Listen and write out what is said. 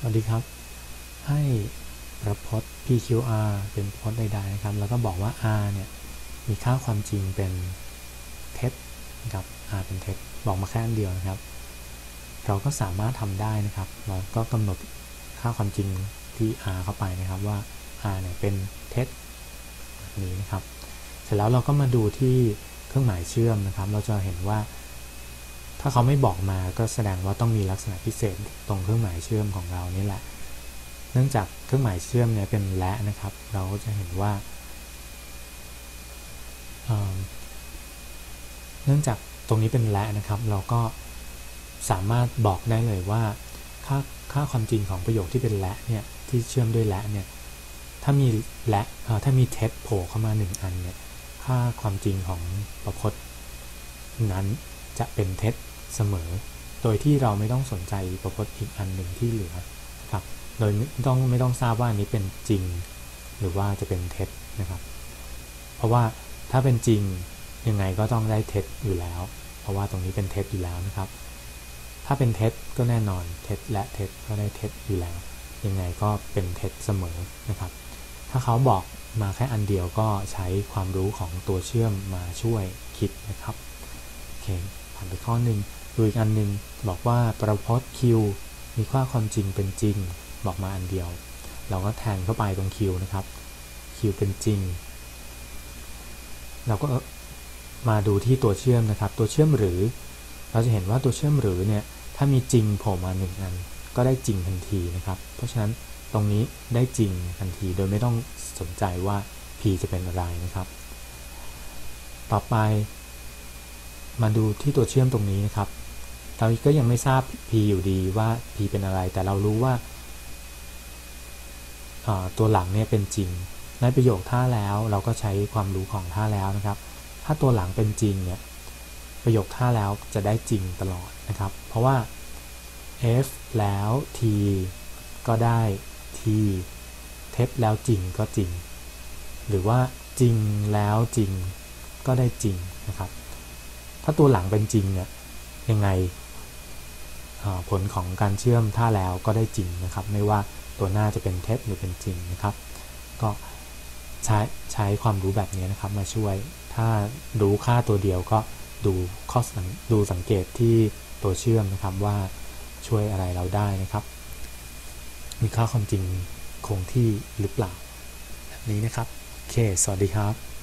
สวัสดีครับ ให้ประพจน์ PQR เป็นพจน์ใดๆนะครับ แล้วก็บอกว่า R เนี่ยมีค่าความจริงเป็นเท็จนะครับ R เป็นเท็จบอกมาแค่อันเดียวนะครับ เราก็สามารถทำได้นะครับ เราก็กำหนดค่าความจริงที่ R เข้าไปนะครับว่า R เนี่ยเป็นเท็จแบบนี้นะครับ เสร็จแล้วเราก็มาดูที่เครื่องหมายเชื่อมนะครับ เราจะเห็นว่าาเขาไม่บอกมาก็แสดงว่าต้องมีลักษณะพิเศษตรงเครื่องหมายเชื่อมของเรานี่แหละ เนื่องจากเครื่องหมายเชื่อมเนี่ยเป็นและนะครับ เราก็จะเห็นว่า เนื่องจากตรงนี้เป็นและนะครับ เราก็สามารถบอกได้เลยว่า ค่าค่าความจริงของประโยคที่เป็นและเนี่ยที่เชื่อมด้วยและเนี่ยถ้ามีและถ้ามีเท็จโผล่เข้ามาหนึ่งอันเนี่ยค่าความจริงของประพจน์นั้นจะเป็นเท็จ เสมอ โดยที่เราไม่ต้องสนใจประพจน์อีกอันหนึ่งที่เหลือครับ โดยไม่ต้องไม่ต้องทราบว่าอันนี้เป็นจริง หรือว่าจะเป็นเท็จนะครับ เพราะว่าถ้าเป็นจริงยังไงก็ต้องได้เท็จอยู่แล้ว เพราะว่าตรงนี้เป็นเท็จอยู่แล้วนะครับ ถ้าเป็นเท็จก็แน่นอนเท็จและเท็จก็ได้เท็จอยู่แล้ว ยังไงก็เป็นเท็จเสมอนะครับ ถ้าเขาบอกมาแค่อันเดียวก็ใช้ความรู้ของตัวเชื่อมมาช่วยคิดนะครับโอเค ผ่านไปข้อหนึ่งดูอีกอันหนึ่งบอกว่าประพจน์คิวมีค่าความจริงเป็นจริง บอกมาอันเดียว เราก็แทนเข้าไปตรงคิวนะครับคิวเป็นจริง เราก็มาดูที่ตัวเชื่อมนะครับ ตัวเชื่อมหรือ เราจะเห็นว่าตัวเชื่อมหรือเนี่ยถ้ามีจริงโผล่มาหนึ่งอันก็ได้จริงทันทีนะครับ เพราะฉะนั้นตรงนี้ได้จริงทันทีโดยไม่ต้องสนใจว่า p จะเป็นอะไรนะครับ ต่อไป มาดูที่ตัวเชื่อมตรงนี้นะครับ เราก็ยังไม่ทราบ p อยู่ดีว่า p เป็นอะไร แต่เรารู้ว่า ตัวหลังเนี่ยเป็นจริง ในประโยคท่าแล้วเราก็ใช้ความรู้ของท่าแล้วนะครับ ถ้าตัวหลังเป็นจริงเนี่ยประโยคท่าแล้วจะได้จริงตลอดนะครับ เพราะว่า f แล้ว t ก็ได้ t เท็จแล้วจริงก็จริง หรือว่าจริงแล้วจริงก็ได้จริงนะครับ ถ้าตัวหลังเป็นจริงเนี่ยยังไงผลของการเชื่อมท่าแล้วก็ได้จริงนะครับ ไม่ว่าตัวหน้าจะเป็นเท็จหรือเป็นจริงนะครับ ก็ใช้ใช้ความรู้แบบนี้นะครับมาช่วย ถ้ารู้ค่าตัวเดียวก็ดูข้อดูสังเกตที่ตัวเชื่อมนะครับว่าช่วยอะไรเราได้นะครับ มีค่าความจริงคงที่หรือเปล่า แบบนี้นะครับ โอเค สวัสดีครับ